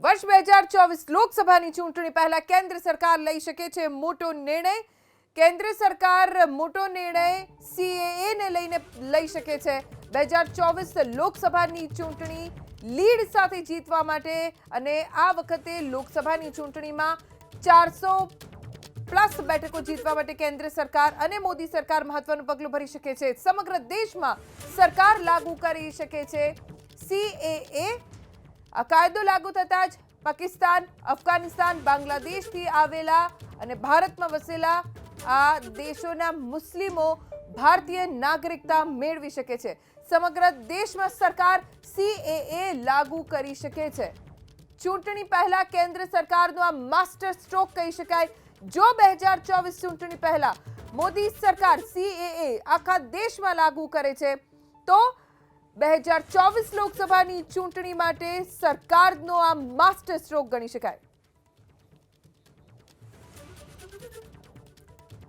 વર્ષ બે હજાર ચોવીસ લોકસભાની ચૂંટણી પહેલા કેન્દ્ર સરકાર લઈ શકે છે મોટો નિર્ણય. કેન્દ્ર સરકાર મોટો નિર્ણય સીએએ ને લઈને લઈ શકે છે. બે હજાર ચોવીસ લોકસભાની ચૂંટણી લીડ સાથે જીતવા માટે અને આ વખતે લોકસભાની ચૂંટણીમાં ચારસો પ્લસ બેઠકો જીતવા માટે કેન્દ્ર સરકાર અને મોદી સરકાર મહત્વનું પગલું ભરી શકે છે. સમગ્ર દેશમાં સરકાર લાગુ કરી શકે છે સીએએ આ કાયદો લાગુ થતાં જ પાકિસ્તાન, અફઘાનિસ્તાન, બાંગ્લાદેશથી આવેલા અને ભારતમાં વસેલા આ દેશોના મુસ્લિમો ભારતીય નાગરિકતા મેળવી શકે છે. સમગ્ર દેશમાં સરકાર સીએએ લાગુ કરી શકે છે. ચૂંટણી પહેલા કેન્દ્ર સરકારનો આ માસ્ટર સ્ટ્રોક કહી શકાય. જો બે હજાર ચોવીસ ચૂંટણી પહેલા મોદી સરકાર સીએએ આખા દેશમાં લાગુ કરે છે, તો બે હજાર ચોવીસ લોકસભાની ચૂંટણી માટે સરકારનો આ માસ્ટર સ્ટ્રોક ગણી શકાય.